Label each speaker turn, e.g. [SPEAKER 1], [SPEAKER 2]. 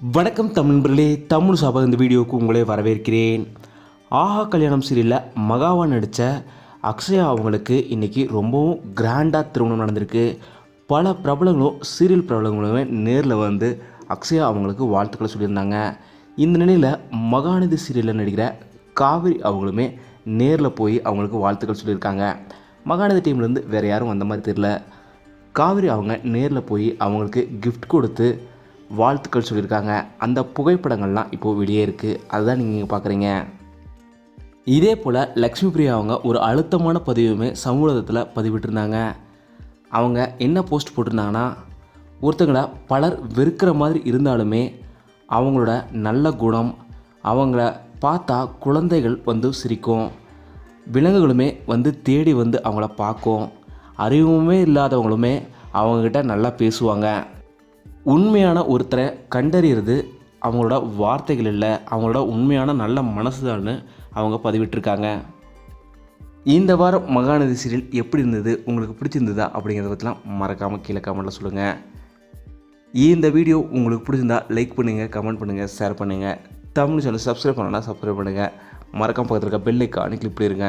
[SPEAKER 1] வணக்கம் தமிழ்நண்பர்களே தமிழ் சபா இந்த வீடியோவுக்கு உங்களே வரவேற்கிறேன். ஆஹா கல்யாணம் சீரியலில் மகாவா நடித்த அக்ஷயா அவங்களுக்கு இன்றைக்கி ரொம்பவும் கிராண்டாக திருமணம் நடந்திருக்கு. பல பிரபலங்களும் சீரியல் பிரபலங்களுமே நேரில் வந்து அக்ஷயா அவங்களுக்கு வாழ்த்துக்களை சொல்லியிருந்தாங்க. இந்த நிலையில் மகாநதி சீரியலில் நடிக்கிற காவிரி அவங்களுமே நேரில் போய் அவங்களுக்கு வாழ்த்துக்கள் சொல்லியிருக்காங்க. மகாநதி டீம்லேருந்து வேறு யாரும் வந்த மாதிரி தெரியல. காவிரி அவங்க நேரில் போய் அவங்களுக்கு கிஃப்ட் கொடுத்து வாழ்த்துக்கள் சொல்லியிருக்காங்க. அந்த புகைப்படங்கள்லாம் இப்போது வெளியே இருக்குது அதுதான் நீங்கள் பார்க்குறீங்க இதே போல் லக்ஷ்மி பிரியா அவங்க ஒரு அழுத்தமான பதிவுமே சமூகத்தில் பதிவிட்டிருந்தாங்க. அவங்க என்ன போஸ்ட் போட்டிருந்தாங்கன்னா ஒருத்தங்களை பலர் வெறுக்கிற மாதிரி இருந்தாலுமே அவங்களோட நல்ல குணம் அவங்கள பார்த்தா குழந்தைகள் வந்து சிரிக்கும் விலங்குகளுமே வந்து தேடி வந்து அவங்கள பார்க்கும் அறிவுமே இல்லாதவங்களுமே அவங்கக்கிட்ட நல்லா பேசுவாங்க. உண்மையான ஒருத்தரை கண்டறியறது அவங்களோட வார்த்தைகள் இல்லை அவங்களோட உண்மையான நல்ல மனசு தான் அவங்க பதிவிட்டிருக்காங்க. இந்த வாரம் மகாநதி சீரியல் எப்படி இருந்தது உங்களுக்கு பிடிச்சிருந்ததா அப்படிங்கிறத பற்றிலாம் மறக்காமல் கீழே கமெண்ட்டில் சொல்லுங்கள் இந்த வீடியோ உங்களுக்கு பிடிச்சிருந்தா லைக் பண்ணுங்கள் கமெண்ட் பண்ணுங்கள் ஷேர் பண்ணுங்கள் தமிழ் சேனல் சப்ஸ்கிரைப் பண்ணலாம் சப்ஸ்கிரைப் பண்ணுங்கள் மறக்காமல் பக்கத்தில் இருக்க பெல் ஐக்கானு கிளிக் பண்ணிடுங்க